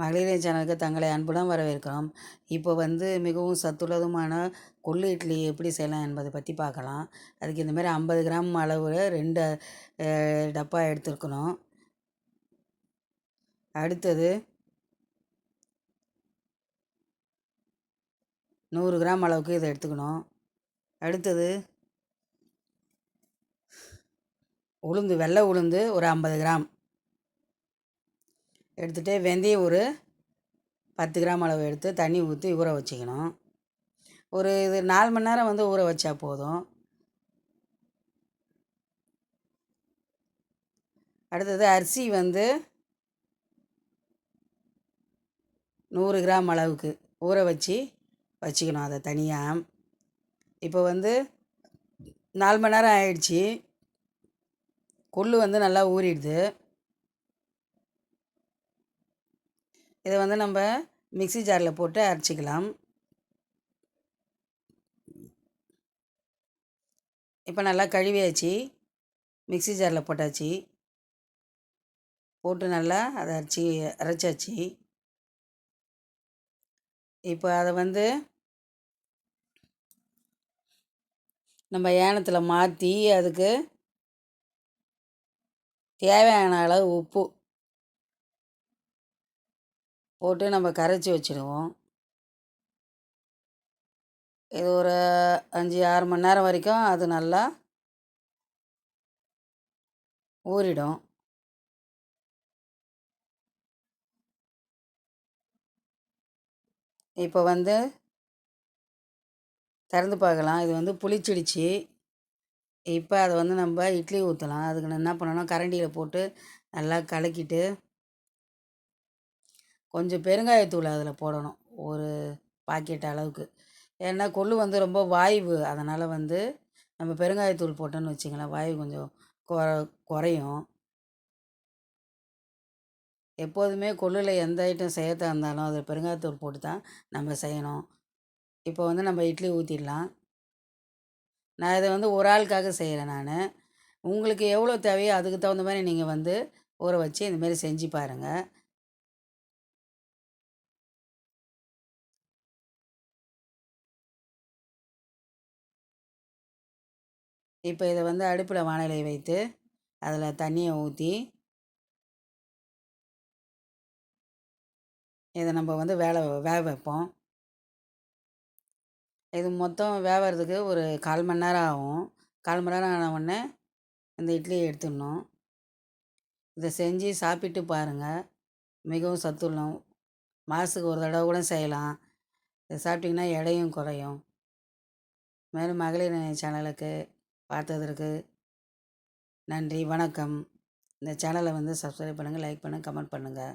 மகளிர் சேனலுக்கு தங்களை அன்புடன் வரவேற்கிறோம். இப்போ வந்து மிகவும் சத்துள்ளதுமான கொள்ளு இட்லி எப்படி செய்யலாம் என்பதை பற்றி பார்க்கலாம். அதுக்கு இந்த மாதிரி ஐம்பது கிராம் அளவில் ரெண்டு டப்பா எடுத்துருக்கணும். அடுத்தது நூறு கிராம் அளவுக்கு இதை எடுத்துக்கணும். அடுத்தது உளுந்து வெள்ளை உளுந்து ஒரு ஐம்பது கிராம். எடுத்துகிட்டு வெந்தயம் ஒரு பத்து கிராம் அளவு எடுத்து தண்ணி ஊற்றி ஊற வச்சுக்கணும். ஒரு இது நாலு மணி நேரம் வந்து ஊற வச்சா போதும். அடுத்தது அரிசி வந்து நூறு கிராம் அளவுக்கு ஊற வச்சு வச்சுக்கணும் அதை தனியாக இப்போ வந்து நாலு மணி நேரம் ஆயிடுச்சு. கொள்ளு வந்து நல்லா ஊறிடுது. இதை வந்து நம்ம மிக்ஸி ஜாரில் போட்டு அரைச்சிக்கலாம். இப்போ நல்லா கழுவியாச்சு. மிக்ஸி ஜாரில் போட்டாச்சு. போட்டு நல்லா அதை அரைச்சி அரைச்சாச்சு. இப்போ அதை வந்து நம்ம ஏனத்தில் மாற்றி அதுக்கு தேவையான அளவு உப்பு போட்டு நம்ம கரைச்சி வச்சுடுவோம். இது ஒரு அஞ்சு ஆறு மணி நேரம் வரைக்கும் அது நல்லா ஊறிடும். இப்போ வந்து திறந்து பார்க்கலாம். இது வந்து புளிச்சிடுச்சு. இப்போ அதை வந்து நம்ம இட்லி ஊற்றலாம் அதுக்கு நான் என்ன பண்ணணும்? கரண்டியில் போட்டு நல்லா கலக்கிட்டு கொஞ்சம் பெருங்காயத்தூள் அதில் போடணும் ஒரு பாக்கெட் அளவுக்கு. ஏன்னா கொள்ளு வந்து ரொம்ப வாய்வு. அதனால் வந்து நம்ம பெருங்காயத்தூள் போட்டோன்னு வச்சிங்களேன் வாய்வு கொஞ்சம் குற குறையும். எப்போதுமே கொள்ளில் எந்த ஐட்டம் செய்யறதா இருந்தாலும் அதில் பெருங்காயத்தூள் போட்டு தான் நம்ம செய்யணும். இப்போ வந்து நம்ம இட்லி ஊற்றிடலாம் நான் இதை வந்து ஒரு ஆளுக்காக செய்கிறேன் நான். உங்களுக்கு எவ்வளோ தேவையோ அதுக்கு தகுந்த மாதிரி நீங்கள் வந்து ஊற வச்சு இந்தமாரி செஞ்சு பாருங்கள் இப்போ இதை வந்து அடுப்பில் வானிலை வைத்து அதில் தண்ணியை ஊற்றி இதை நம்ம வந்து வேலை வேக வைப்போம். இது மொத்தம் வேவறதுக்கு ஒரு கால் மணி நேரம் ஆகும். கால் மணி நேரம் ஆன உடனே இந்த இட்லியை எடுத்துடணும். இதை செஞ்சு சாப்பிட்டு பாருங்கள் மிகவும் சத்துள்ளோம். மாதத்துக்கு ஒரு தடவை கூட செய்யலாம். இதை சாப்பிட்டிங்கன்னா எடையும் குறையும். மேலும் மகளிர் சேனலுக்கு பார்த்ததற்கு நன்றி. வணக்கம். இந்த சேனலை வந்து சப்ஸ்கிரைப் பண்ணுங்கள் லைக் பண்ணுங்கள் கமெண்ட் பண்ணுங்கள்